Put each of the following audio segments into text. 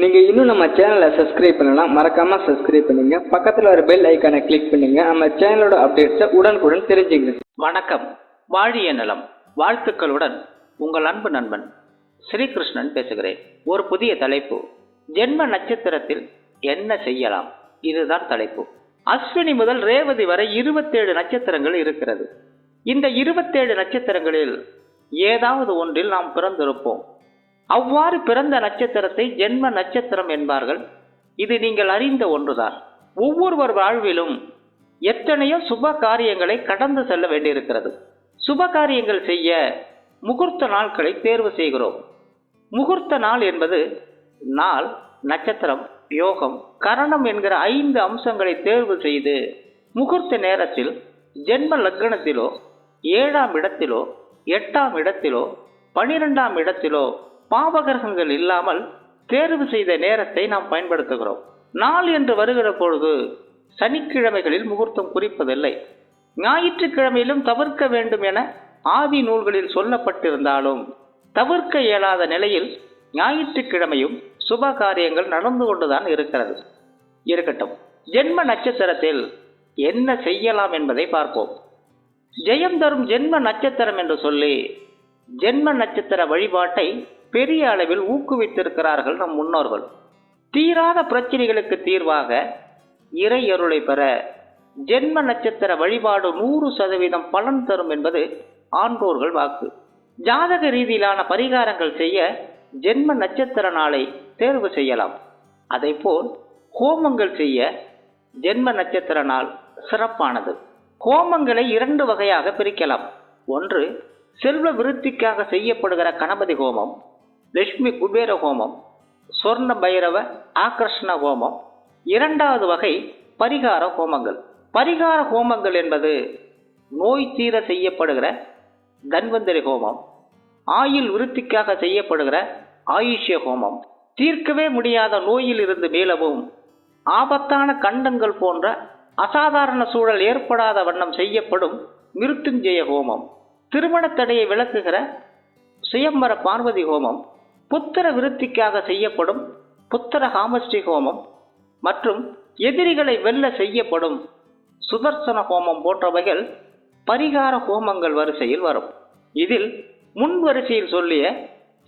நீங்கள் இன்னும் நம்ம சேனலை சப்ஸ்கிரைப் பண்ணலாம் மறக்காம சப்ஸ்கிரைப் பண்ணுங்க. பக்கத்தில் வர பெல் ஐக்கானை கிளிக் பண்ணுங்க. நம்ம சேனலோட அப்டேட்ஸை உடனுக்குடன் தெரிஞ்சுங்க வணக்கம். வாழிய நலம். வாழ்த்துக்களுடன் உங்கள் அன்பு நண்பன் ஸ்ரீகிருஷ்ணன் பேசுகிறேன். ஒரு புதிய தலைப்பு. ஜென்ம நட்சத்திரத்தில் என்ன செய்யலாம்? இதுதான் தலைப்பு. அஸ்வினி முதல் ரேவதி வரை இருபத்தேழு நட்சத்திரங்கள் இருக்கிறது. இந்த இருபத்தேழு நட்சத்திரங்களில் ஏதாவது ஒன்றில் நாம் பிறந்திருப்போம். அவ்வாறு பிறந்த நட்சத்திரத்தை ஜென்ம நட்சத்திரம் என்பார்கள். இது நீங்கள் அறிந்த ஒன்றுதான். ஒவ்வொருவர் வாழ்விலும் எத்தனையோ சுப காரியங்களை கடந்து செல்ல வேண்டியிருக்கிறது. சுப காரியங்கள் செய்ய முகூர்த்த நாட்களை தேர்வு செய்கிறோம். முகூர்த்த நாள் என்பது நாள் நட்சத்திரம் யோகம் கரணம் என்கிற ஐந்து அம்சங்களை தேர்வு செய்து முகூர்த்த நேரத்தில் ஜென்ம லக்னத்திலோ ஏழாம் இடத்திலோ எட்டாம் இடத்திலோ பனிரெண்டாம் இடத்திலோ பாவகிரகங்கள் இல்லாமல் தேர்வு செய்த நேரத்தை நாம் பயன்படுத்துகிறோம். நாள் என்று வருகிற பொழுது சனிக்கிழமைகளில் முகூர்த்தம் குறிப்பதில்லை. ஞாயிற்றுக்கிழமையிலும் தவிர்க்க வேண்டும் என ஆதி நூல்களில் சொல்லப்பட்டிருந்தாலும் தவிர்க்க இயலாத நிலையில் ஞாயிற்றுக்கிழமையும் சுப காரியங்கள் நடந்து கொண்டுதான் இருக்கிறது. இருக்கட்டும் ஜென்ம நட்சத்திரத்தில் என்ன செய்யலாம் என்பதை பார்ப்போம். ஜெயம் தரும் ஜென்ம நட்சத்திரம் என்று சொல்லி ஜென்ம நட்சத்திர வழிபாட்டை பெரிய அளவில் ஊக்குவித்திருக்கிறார்கள் நம் முன்னோர்கள். தீராத பிரச்சனைகளுக்கு தீர்வாக இறை அருளை பெற ஜென்ம நட்சத்திர வழிபாடு நூறு சதவீதம் பலன் தரும் என்பது ஆன்றோர்கள் வாக்கு. ஜாதக ரீதியிலான பரிகாரங்கள் செய்ய ஜென்ம நட்சத்திர நாளை தேர்வு செய்யலாம். அதைப்போல் ஹோமங்கள் செய்ய ஜென்ம நட்சத்திர நாள் சிறப்பானது. ஹோமங்களை இரண்டு வகையாக பிரிக்கலாம். ஒன்று செல்வ விருத்திக்காக செய்யப்படுகிற கணபதி ஹோமம். லட்சுமி குபேர ஹோமம் சொர்ண பைரவ ஆகர்ஷ்ண ஹோமம் இரண்டாவது வகை பரிகார ஹோமங்கள். பரிகார ஹோமங்கள் என்பது நோய் தீர செய்யப்படுகிற தன்வந்தரி ஹோமம் ஆயுள் விருத்திக்காக செய்யப்படுகிற ஆயுஷ்ய ஹோமம். தீர்க்கவே முடியாத நோயில் இருந்து மீளவும் ஆபத்தான கண்டங்கள் போன்ற அசாதாரண சூழல் ஏற்படாத வண்ணம் செய்யப்படும் மிருத்துஞ்சய ஹோமம். திருமண தடையை விளக்குகிற சுயம்பர பார்வதி ஹோமம் புத்திர விருத்திக்காக செய்யப்படும் புத்திர காமஸ்ரீ ஹோமம் மற்றும் எதிரிகளை வெல்ல செய்யப்படும் சுதர்சன ஹோமம் போன்றவைகள் பரிகார ஹோமங்கள் வரிசையில் வரும். இதில் முன் வரிசையில் சொல்லிய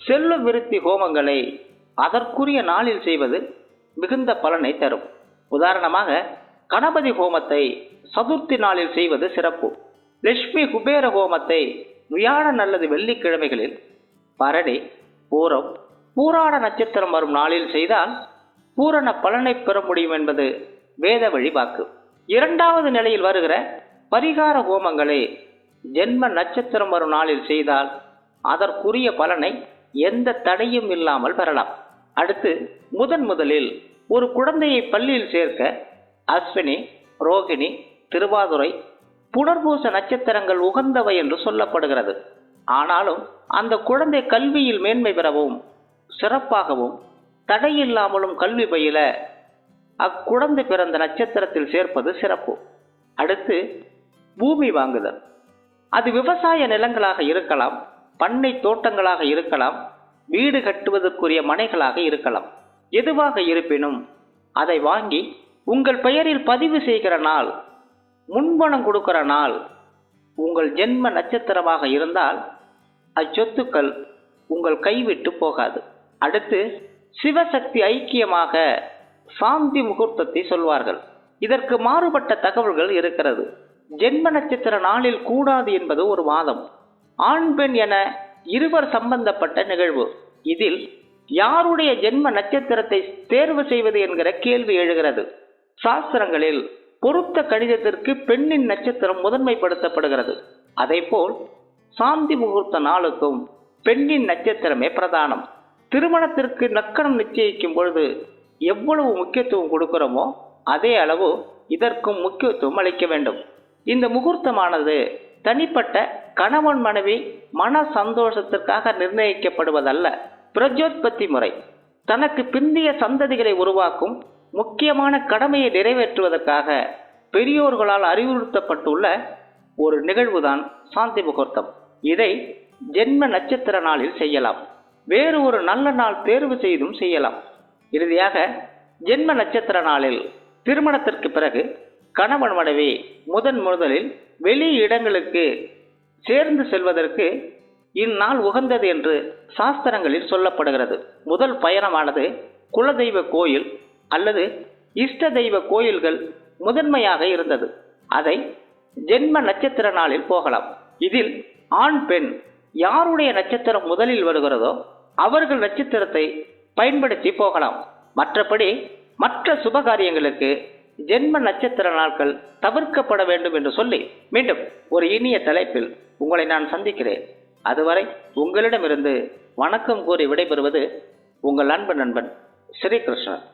செல்ல விருத்தி ஹோமங்களை அதற்குரிய நாளில் செய்வது மிகுந்த பலனை தரும். உதாரணமாக கணபதி ஹோமத்தை சதுர்த்தி நாளில் செய்வது சிறப்பு. லட்சுமி குபேர ஹோமத்தை வியாழன் அல்லது வெள்ளிக்கிழமைகளில் பரணி பூரம் பூராட நட்சத்திரம் வரும் நாளில் செய்தால் பூரண பலனை பெற முடியும் என்பது வேத வழி வாக்கு இரண்டாவது நிலையில் வருகிற பரிகார ஹோமங்களை ஜென்ம நட்சத்திரம் வரும் நாளில் செய்தால் அதற்குரிய பலனை எந்த தடையும் இல்லாமல் பெறலாம். அடுத்து முதன் முதலில் ஒரு குழந்தையை பள்ளியில் சேர்க்க அஸ்வினி ரோகிணி திருவாதுரை புனர்பூச நட்சத்திரங்கள் உகந்தவை என்று சொல்லப்படுகிறது. ஆனாலும் அந்த குழந்தை கல்வியில் மேன்மை பெறவும் சிறப்பாகவும் தடையில்லாமலும் கல்வி பயில அக்குழந்தை பிறந்த நட்சத்திரத்தில் சேர்ப்பது சிறப்பு. அடுத்து பூமி வாங்குதல். அது விவசாய நிலங்களாக இருக்கலாம் பண்ணை தோட்டங்களாக இருக்கலாம் வீடு கட்டுவதற்குரிய மனைகளாக இருக்கலாம். எதுவாக இருப்பினும் அதை வாங்கி உங்கள் பெயரில் பதிவு செய்கிற நாள் முன்பணம் கொடுக்கிற நாள் உங்கள் ஜென்ம நட்சத்திரமாக இருந்தால் அச்சொத்துக்கள் உங்கள் கைவிட்டு போகாது. அடுத்து சிவசக்தி ஐக்கியமாக சாந்தி முகூர்த்தத்தை சொல்வார்கள். இதற்கு மாறுபட்ட தகவல்கள் இருக்கிறது. ஜென்ம நட்சத்திர நாளில் கூடாது என்பது ஒரு வாதம் ஆண் பெண் என இருவர் சம்பந்தப்பட்ட நிகழ்வு. இதில் யாருடைய ஜென்ம நட்சத்திரத்தை தேர்வு செய்வது என்கிற கேள்வி எழுகிறது. சாஸ்திரங்களில் பொருத்த கணிதத்திற்கு பெண்ணின் நட்சத்திரம் முதன்மைப்படுத்தப்படுகிறது. அதேபோல் சாந்தி முகூர்த்த நாளுக்கும் பெண்ணின் நட்சத்திரமே பிரதானம். திருமணத்திற்கு நக்கணம் நிச்சயிக்கும் பொழுது எவ்வளவு முக்கியத்துவம் கொடுக்கிறோமோ அதே அளவு இதற்கும் முக்கியத்துவம் அளிக்க வேண்டும். இந்த முகூர்த்தமானது தனிப்பட்ட கணவன் மனைவி மன சந்தோஷத்திற்காக நிர்ணயிக்கப்படுவதல்ல. பிரஜோத்பத்தி முறை. தனக்கு பிந்திய சந்ததிகளை உருவாக்கும் முக்கியமான கடமையை நிறைவேற்றுவதற்காக பெரியோர்களால் அறிவுறுத்தப்பட்டுள்ள ஒரு நிகழ்வுதான் சாந்தி முகூர்த்தம். இதை ஜென்ம நட்சத்திர நாளில் செய்யலாம். வேறு ஒரு நல்ல நாள் தேர்வு செய்தும் செய்யலாம். இறுதியாக ஜென்ம நட்சத்திர நாளில் திருமணத்திற்கு பிறகு கணவன் மனைவி முதன் முதலில் வெளி இடங்களுக்கு சேர்ந்து செல்வதற்கு இந்நாள் உகந்தது என்று சாஸ்திரங்களில் சொல்லப்படுகிறது. முதல் பயணமானது குலதெய்வ கோயில் அல்லது இஷ்ட தெய்வ கோயில்கள் முதன்மையாக இருந்தது. அதை ஜென்ம நட்சத்திர நாளில் போகலாம். இதில் ஆண் பெண் யாருடைய நட்சத்திரம் முதலில் வருகிறதோ அவர்கள் நட்சத்திரத்தை பயன்படுத்தி போகலாம். மற்றபடி மற்ற சுபகாரியங்களுக்கு ஜென்ம நட்சத்திர நாட்கள் தவிர்க்கப்பட வேண்டும் என்று சொல்லி மீண்டும் ஒரு இனிய தலைப்பில் உங்களை நான் சந்திக்கிறேன். அதுவரை உங்களிடமிருந்து வணக்கம் கூறி விடைபெறுவது உங்கள் அன்பு நண்பன் ஸ்ரீகிருஷ்ணன்